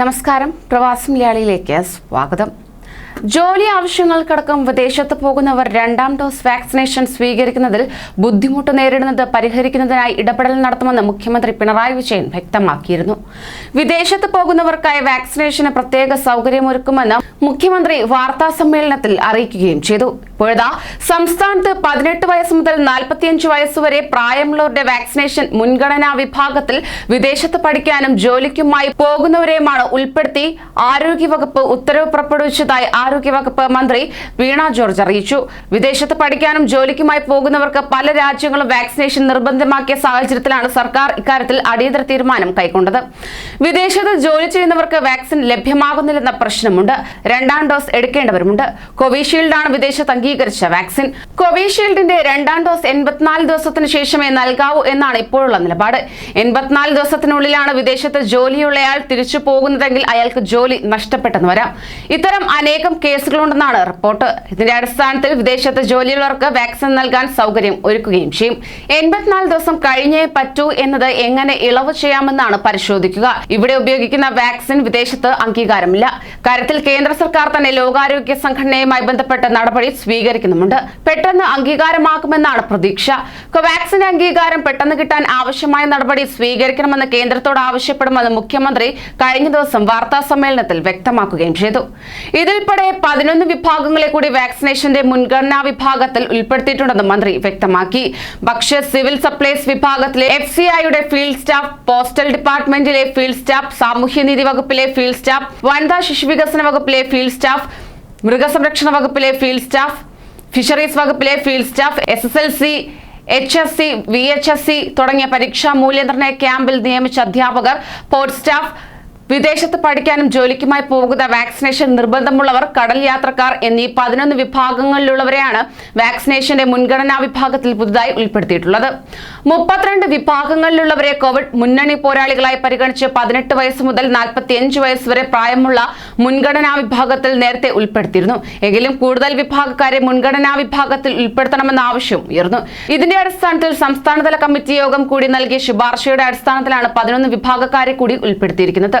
നമസ്കാരം. പ്രവാസി മലയാളിയിലേക്ക് സ്വാഗതം. ജോലി ആവശ്യങ്ങൾക്കടക്കം വിദേശത്ത് പോകുന്നവർ രണ്ടാം ഡോസ് വാക്സിനേഷൻ സ്വീകരിക്കുന്നതിൽ ബുദ്ധിമുട്ട് നേരിടുന്നത് പരിഹരിക്കുന്നതിനായി ഇടപെടൽ നടത്തുമെന്ന് മുഖ്യമന്ത്രി പിണറായി വിജയൻ വ്യക്തമാക്കിയിരുന്നു. വിദേശത്ത് പോകുന്നവർക്കായി വാക്സിനേഷന് പ്രത്യേക സൗകര്യമൊരുക്കുമെന്ന് മുഖ്യമന്ത്രി വാർത്താ സമ്മേളനത്തിൽ അറിയിക്കുകയും ചെയ്തു. ഇപ്പോഴതാ സംസ്ഥാനത്ത് പതിനെട്ട് വയസ്സ് മുതൽ നാൽപ്പത്തിയഞ്ച് വയസ്സുവരെ പ്രായമുള്ളവരുടെ വാക്സിനേഷൻ മുൻഗണനാ വിഭാഗത്തിൽ വിദേശത്ത് പഠിക്കാനും ജോലിക്കുമായി പോകുന്നവരെയുമാണ് ഉൾപ്പെടുത്തി ആരോഗ്യവകുപ്പ് ഉത്തരവ് പുറപ്പെടുവിച്ചതായി ആരോഗ്യവകുപ്പ് മന്ത്രി വീണ ജോർജ് അറിയിച്ചു. വിദേശത്ത് പഠിക്കാനും ജോലിക്കുമായി പോകുന്നവർക്ക് പല രാജ്യങ്ങളും വാക്സിനേഷൻ നിർബന്ധമാക്കിയ സാഹചര്യത്തിലാണ് സർക്കാർ ഇക്കാര്യത്തിൽ അടിയന്തര തീരുമാനം കൈക്കൊണ്ടത്. വിദേശത്ത് ജോലി ചെയ്യുന്നവർക്ക് വാക്സിൻ ലഭ്യമാകുന്നില്ലെന്ന പ്രശ്നമുണ്ട്. രണ്ടാം ഡോസ് എടുക്കേണ്ടവരുമുണ്ട്. കോവിഷീൽഡാണ് വിദേശത്ത് അംഗീകരിച്ച വാക്സിൻ കോവിഷീൽഡിന്റെ രണ്ടാം ഡോസ് എൺപത്തിനാല് ദിവസത്തിന് ശേഷമേ നൽകാവൂ എന്നാണ് ഇപ്പോഴുള്ള നിലപാട്. എൺപത്തിനാല് ദിവസത്തിനുള്ളിലാണ് വിദേശത്ത് ജോലിയുള്ളയാൾ തിരിച്ചു പോകുന്നതെങ്കിൽ അയാൾക്ക് ജോലി നഷ്ടപ്പെട്ടെന്ന് വരാം. ഇത്തരം അനേകം കേസുകളുണ്ടെന്നാണ് റിപ്പോർട്ട്. ഇതിന്റെ അടിസ്ഥാനത്തിൽ വിദേശത്ത് ജോലിയുള്ളവർക്ക് വാക്സിൻ നൽകാൻ സൗകര്യം ഒരുക്കുകയും ചെയ്യും. എൺപത്തിനാല് ദിവസം കഴിഞ്ഞേ പറ്റൂ എന്നത് എങ്ങനെ ഇളവ് ചെയ്യാമെന്നാണ് പരിശോധിക്കുക. ഇവിടെ ഉപയോഗിക്കുന്ന വാക്സിൻ വിദേശത്ത് അംഗീകാരമില്ല. കാര്യത്തിൽ കേന്ദ്ര സർക്കാർ തന്നെ ലോകാരോഗ്യ സംഘടനയുമായി ബന്ധപ്പെട്ട നടപടി സ്വീകരിക്കുന്നുമുണ്ട്. പെട്ടെന്ന് അംഗീകാരമാക്കുമെന്നാണ് പ്രതീക്ഷ. കോവാക്സിന്റെ അംഗീകാരം പെട്ടെന്ന് കിട്ടാൻ ആവശ്യമായ നടപടി സ്വീകരിക്കണമെന്ന് കേന്ദ്രത്തോട് ആവശ്യപ്പെടുമെന്ന് മുഖ്യമന്ത്രി കഴിഞ്ഞ ദിവസം വാർത്താ സമ്മേളനത്തിൽ വ്യക്തമാക്കുകയും ചെയ്തു. ഇതിൽപ്പെടെ പതിനൊന്ന് വിഭാഗങ്ങളെ കൂടി വാക്സിനേഷന്റെ മുൻഗണനാ വിഭാഗത്തിൽ ഉൾപ്പെടുത്തിയിട്ടുണ്ടെന്ന് മന്ത്രി വ്യക്തമാക്കി. ഭക്ഷ്യ സിവിൽ സപ്ലൈസ് വിഭാഗത്തിലെ എഫ് ഫീൽഡ് സ്റ്റാഫ് പോസ്റ്റൽ ഡിപ്പാർട്ട്മെന്റിലെ ഫീൽഡ് സ്റ്റാഫ് സാമൂഹ്യനീതി വകുപ്പിലെ ഫീൽഡ് സ്റ്റാഫ് വനിതാ ശിശുവികസന വകുപ്പിലെ ഫീൽഡ് സ്റ്റാഫ് മൃഗസംരക്ഷണ വകുപ്പിലെ ഫീൽഡ് സ്റ്റാഫ് ഫിഷറീസ് വകുപ്പിലെ field staff S S L C H S C V H S C തുടങ്ങിയ പരീക്ഷാ മൂല്യനിർണയ ക്യാമ്പിൽ നിയമിച്ച അധ്യാപകർ പോർട്ട് സ്റ്റാഫ് വിദേശത്ത് പഠിക്കാനും ജോലിക്കുമായി പോകുന്ന വാക്സിനേഷൻ നിർബന്ധമുള്ളവർ കടൽ യാത്രക്കാർ എന്നീ പതിനൊന്ന് വിഭാഗങ്ങളിലുള്ളവരെയാണ് വാക്സിനേഷന്റെ മുൻഗണനാ വിഭാഗത്തിൽ പുതുതായി ഉൾപ്പെടുത്തിയിട്ടുള്ളത്. മുപ്പത്തിരണ്ട് വിഭാഗങ്ങളിലുള്ളവരെ കോവിഡ് മുന്നണി പോരാളികളായി പരിഗണിച്ച് പതിനെട്ട് വയസ്സ് മുതൽ നാൽപ്പത്തിയഞ്ച് വയസ്സ് വരെ പ്രായമുള്ള മുൻഗണനാ വിഭാഗത്തിൽ നേരത്തെ ഉൾപ്പെടുത്തിയിരുന്നു. എങ്കിലും കൂടുതൽ വിഭാഗക്കാരെ മുൻഗണനാ വിഭാഗത്തിൽ ഉൾപ്പെടുത്തണമെന്ന ആവശ്യം ഉയർന്നു. ഇതിന്റെ അടിസ്ഥാനത്തിൽ സംസ്ഥാനതല കമ്മിറ്റി യോഗം കൂടി നൽകിയ ശുപാർശയുടെ അടിസ്ഥാനത്തിലാണ് പതിനൊന്ന് വിഭാഗക്കാരെ കൂടി ഉൾപ്പെടുത്തിയിരിക്കുന്നത്.